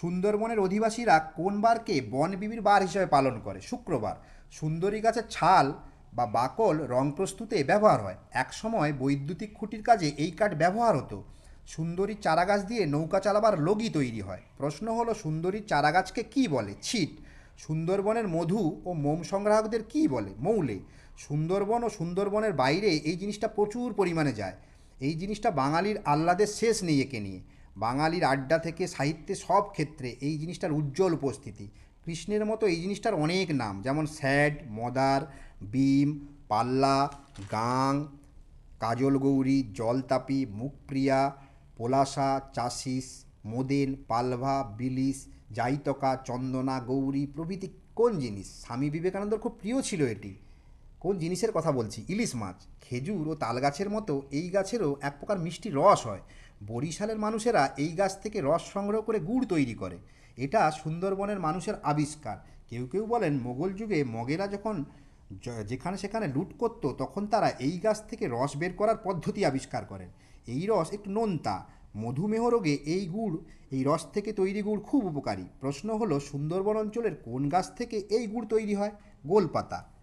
সুন্দরবনের অধিবাসীরা কোন বারকে বনবিবির বার হিসেবে পালন করে? শুক্রবার, সুন্দরী গাছের ছাল বা বাকল রং প্রস্তুতে ব্যবহার হয়। একসময় বৈদ্যুতিক খুঁটির কাজে এই কাঠ ব্যবহার হতো। সুন্দরী চারাগাছ দিয়ে নৌকা চালাবার লগি তৈরি হয়। প্রশ্ন হলো, সুন্দরী চারাগাছকে কি বলে? ছিট। সুন্দরবনের মধু ও মোম সংগ্রাহকদের কি বলে? মৌলে। সুন্দরবন ও সুন্দরবনের বাইরে এই জিনিসটা প্রচুর পরিমাণে যায়। এই জিনিসটা বাঙালির আহ্লাদের শেষ নেই একে নিয়ে। বাঙালির আড্ডা থেকে সাহিত্যে সব ক্ষেত্রে এই জিনিসটার উজ্জ্বল উপস্থিতি। কৃষ্ণের মতো এই জিনিসটার অনেক নাম, যেমন স্যাড, মদার বিম পাল্লা, গাং, কাজল গৌরী, জলতাপি মুখপ্রিয়া পলাশা চাষিস মোদেন, পালভা, বিলিস, জাইতকা, চন্দনা, গৌরী প্রভৃতি কোন জিনিস? স্বামী বিবেকানন্দর খুব প্রিয় ছিল এটি। কোন জিনিসের কথা বলছি? ইলিশ মাছ। খেজুর ও তাল গাছের মতো এই গাছেরও এক প্রকার মিষ্টি রস হয়। বরিশালের মানুষেরা এই গাছ থেকে রস সংগ্রহ করে গুড় তৈরি করে। এটা সুন্দরবনের মানুষের আবিষ্কার। কেউ কেউ বলেন, মোগল যুগে মগেরা যখন যেখানে সেখানে লুট করত, তখন তারা এই গাছ থেকে রস বের করার পদ্ধতি আবিষ্কার করেন। এই রস একটু নোনতা। মধুমেহ রোগে এই গুড়, এই রস থেকে তৈরি গুড় খুব উপকারী। প্রশ্ন হলো, সুন্দরবন অঞ্চলের কোন গাছ থেকে এই গুড় তৈরি হয়? গোলপাতা।